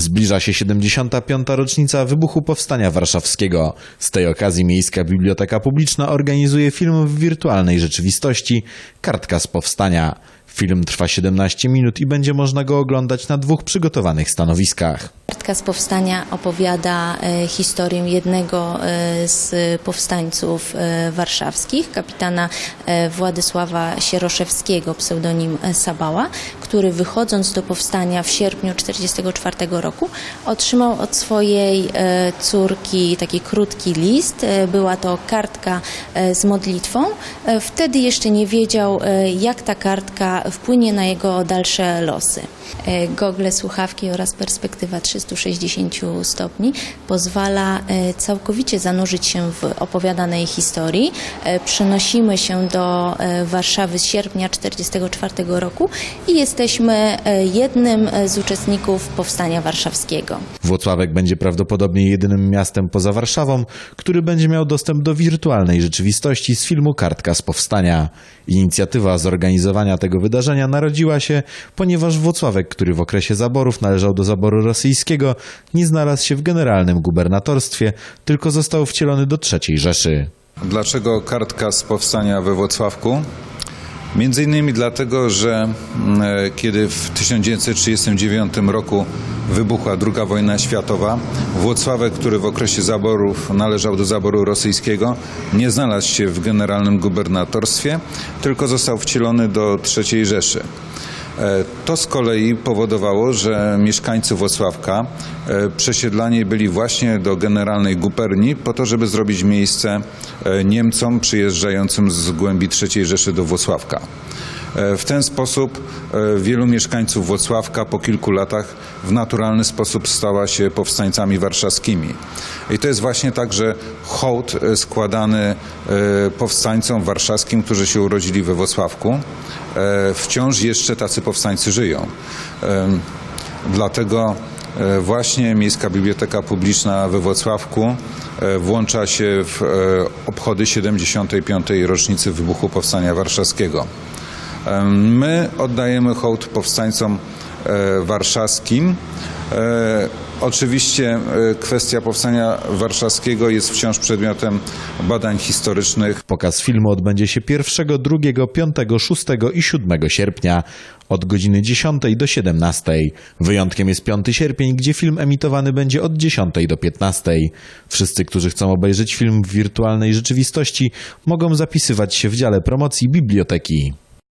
Zbliża się 75. rocznica wybuchu Powstania Warszawskiego. Z tej okazji Miejska Biblioteka Publiczna organizuje film w wirtualnej rzeczywistości Kartka z Powstania. Film trwa 17 minut i będzie można go oglądać na dwóch przygotowanych stanowiskach. Kartka z powstania opowiada e, historię jednego e, z powstańców e, warszawskich, kapitana Władysława Sieroszewskiego, pseudonim Sabała, który wychodząc do powstania w sierpniu 1944 roku otrzymał od swojej córki taki krótki list. Była to kartka z modlitwą. Wtedy jeszcze nie wiedział, jak ta kartka wpłynie na jego dalsze losy. E, Gogle, słuchawki oraz perspektywa 360 stopni pozwala e, całkowicie zanurzyć się w opowiadanej historii. E, Przenosimy się do Warszawy z sierpnia 1944 roku i jesteśmy jednym z uczestników Powstania Warszawskiego. Włocławek będzie prawdopodobnie jedynym miastem poza Warszawą, który będzie miał dostęp do wirtualnej rzeczywistości z filmu Kartka z Powstania. Inicjatywa zorganizowania tego wydarzenia narodziła się, ponieważ Włocławek, który w okresie zaborów należał do zaboru rosyjskiego, nie znalazł się w generalnym gubernatorstwie, tylko został wcielony do III Rzeszy. Dlaczego kartka z powstania we Włocławku? Między innymi dlatego, że mm, e, kiedy w 1939 roku wybuchła II wojna światowa, Włocławek, który w okresie zaborów należał do zaboru rosyjskiego, nie znalazł się w generalnym gubernatorstwie, tylko został wcielony do III Rzeszy. E, To z kolei powodowało, że mieszkańcy Włocławka e, przesiedlani byli właśnie do generalnej guberni po to, żeby zrobić miejsce e, Niemcom przyjeżdżającym z głębi III Rzeszy do Włocławka. E, W ten sposób e, wielu mieszkańców Włocławka po kilku latach w naturalny sposób stała się powstańcami warszawskimi. I to jest właśnie tak, że hołd e, składany powstańcom warszawskim, którzy się urodzili we Włocławku, wciąż jeszcze tacy powstańcy żyją. Dlatego właśnie Miejska Biblioteka Publiczna we Włocławku włącza się w obchody 75. rocznicy wybuchu Powstania Warszawskiego. My oddajemy hołd powstańcom e, warszawskim. E, Oczywiście e, kwestia powstania warszawskiego jest wciąż przedmiotem badań historycznych. Pokaz filmu odbędzie się 1, 2, 5, 6 i 7 sierpnia od godziny 10 do 17. Wyjątkiem jest 5 sierpień, gdzie film emitowany będzie od 10 do 15. Wszyscy, którzy chcą obejrzeć film w wirtualnej rzeczywistości, mogą zapisywać się w dziale promocji biblioteki.